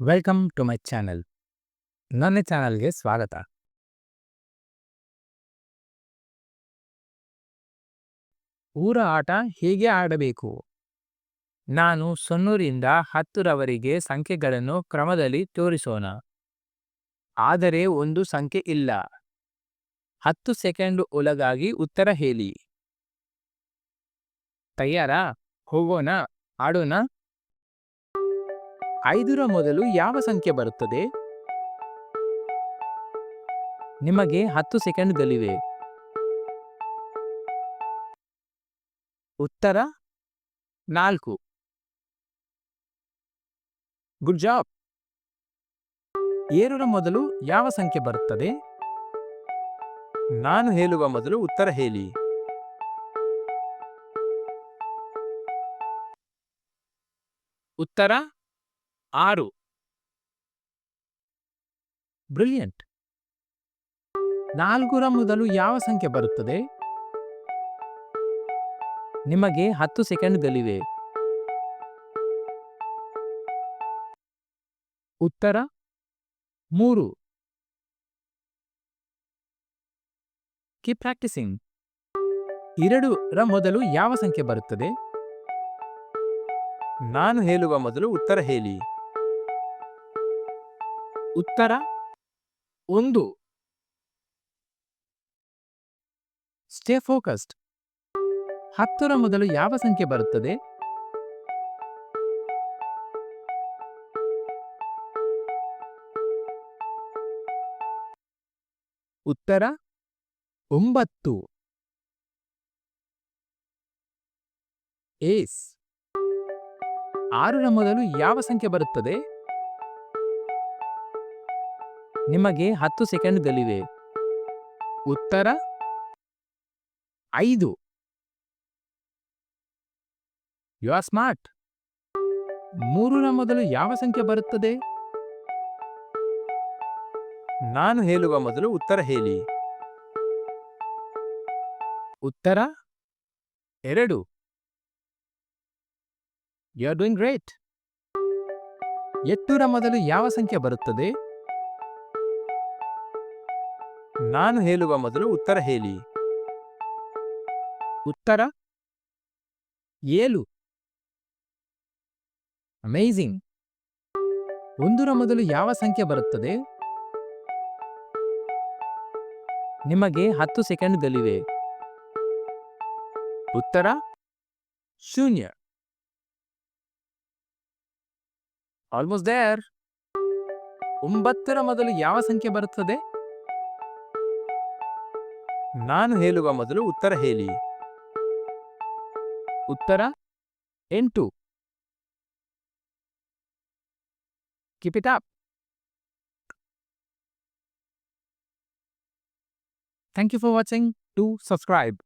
Welcome to my channel. ನನ್ನ ಚಾನಲ್ಗೆ ಸ್ವಾಗತ. ಊರ ಆಟ ಹೇಗೆ ಆಡಬೇಕು? ನಾನು ಸೊನ್ನೂರಿಂದ ಹತ್ತರವರೆಗೆ ಸಂಖ್ಯೆಗಳನ್ನು ಕ್ರಮದಲ್ಲಿ ತೋರಿಸೋಣ. ಆದರೆ ಒಂದು ಸಂಖ್ಯೆ ಇಲ್ಲ. ಹತ್ತು ಸೆಕೆಂಡ್ ಒಳಗಾಗಿ ಉತ್ತರ ಹೇಳಿ. ತಯಾರಾ? ಹೋಗೋಣ, ಆಡೋಣ. ಐದರ ಮೊದಲು ಯಾವ ಸಂಖ್ಯೆ ಬರುತ್ತದೆ? ನಿಮಗೆ ಹತ್ತು ಸೆಕೆಂಡ್ಗಳಿವೆ ಉತ್ತರ, ನಾಲ್ಕು. ಗುಡ್ ಜಾಬ್ ಏರರ ಮೊದಲು ಯಾವ ಸಂಖ್ಯೆ ಬರುತ್ತದೆ? ನಾನು ಹೇಳುವ ಮೊದಲು ಉತ್ತರ ಹೇಳಿ. ಉತ್ತರ ಆರು. ಬ್ರಿಲಿಯಂಟ್. ನಾಲ್ಕರ ಮೊದಲು ಯಾವ ಸಂಖ್ಯೆ ಬರುತ್ತದೆ? ನಿಮಗೆ ಹತ್ತು ಸೆಕೆಂಡ್ಗಳಿವೆ. ಉತ್ತರ? ಮೂರು. ಕಿ ಪ್ರಾಕ್ಟಿಸಿಂಗ್ ಎರಡು ರ ಮೊದಲು ಯಾವ ಸಂಖ್ಯೆ ಬರುತ್ತದೆ? ನಾನು ಹೇಳುವ ಮೊದಲು ಉತ್ತರ ಹೇಳಿ. ಉತ್ತರ ಒಂದು. Stay focused. ಹತ್ತರ ಮೊದಲು ಯಾವ ಸಂಖ್ಯೆ ಬರುತ್ತದೆ? ಉತ್ತರ ಒಂಬತ್ತು. ಏಸ್. ಆರರ ಮೊದಲು ಯಾವ ಸಂಖ್ಯೆ ಬರುತ್ತದೆ? ನಿಮಗೆ ಹತ್ತು ಸೆಕೆಂಡ್ಗಳಿವೆ. ಉತ್ತರ? ಐದು. ಯು ಆರ್ ಸ್ಮಾರ್ಟ್ ಮೂರರ ಮೊದಲು ಯಾವ ಸಂಖ್ಯೆ ಬರುತ್ತದೆ? ನಾನು ಹೇಳುವ ಮೊದಲು ಉತ್ತರ ಹೇಳಿ. ಉತ್ತರ? ಎರಡು. ಯು ಆರ್ ಡೂಯಿಂಗ್ ಗ್ರೇಟ್ ಎಟ್ಟೂರ ಮೊದಲು ಯಾವ ಸಂಖ್ಯೆ ಬರುತ್ತದೆ? ನಾನು ಹೇಳುವ ಮೊದಲು ಉತ್ತರ ಹೇಳಿ. ಉತ್ತರ? ಏಳು. ಅಮೇಜಿಂಗ್. ಒಂದರ ಮೊದಲು ಯಾವ ಸಂಖ್ಯೆ ಬರುತ್ತದೆ? ನಿಮಗೆ ಹತ್ತು ಸೆಕೆಂಡ್ಗಳಿವೆ ಉತ್ತರ? ಶೂನ್ಯ. Almost there. ಒಂಬತ್ತರ ಮೊದಲು ಯಾವ ಸಂಖ್ಯೆ ಬರುತ್ತದೆ? ನಾನು ಹೇಳುವ ಮೊದಲು ಉತ್ತರ ಹೇಳಿ. ಉತ್ತರ? ಎಂಟು. ಕಿಪಿತಾ thank you for watching to subscribe